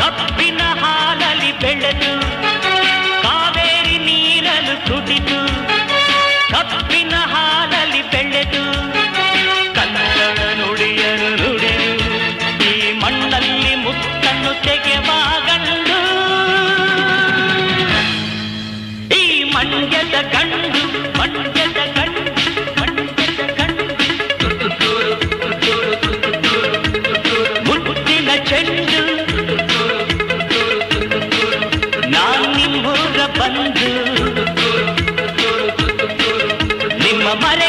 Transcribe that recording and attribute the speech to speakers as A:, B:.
A: ಕಪ್ಪಿನ ಕಬ್ಬಿನ ಹಾಲಲಿ ಬೆಳೆದು ಕಾವೇರಿ ನೀರಲು ತುಡಿತು ಕಬ್ಬಿನ ಹಾಲಲಿ ಬೆಳೆದು ಕನ್ನಡ ನುಡಿಯರು ನುಡಿದು ಈ ಮಣ್ಣಲ್ಲಿ ಮುತ್ತನ್ನು ತೆಗೆವಾಗಂಡು ಈ ಮಣ್ಯದ ಗಂಡು ಮಣ್ಣು ನಿಮ್ಮ ಮರೆಯೋ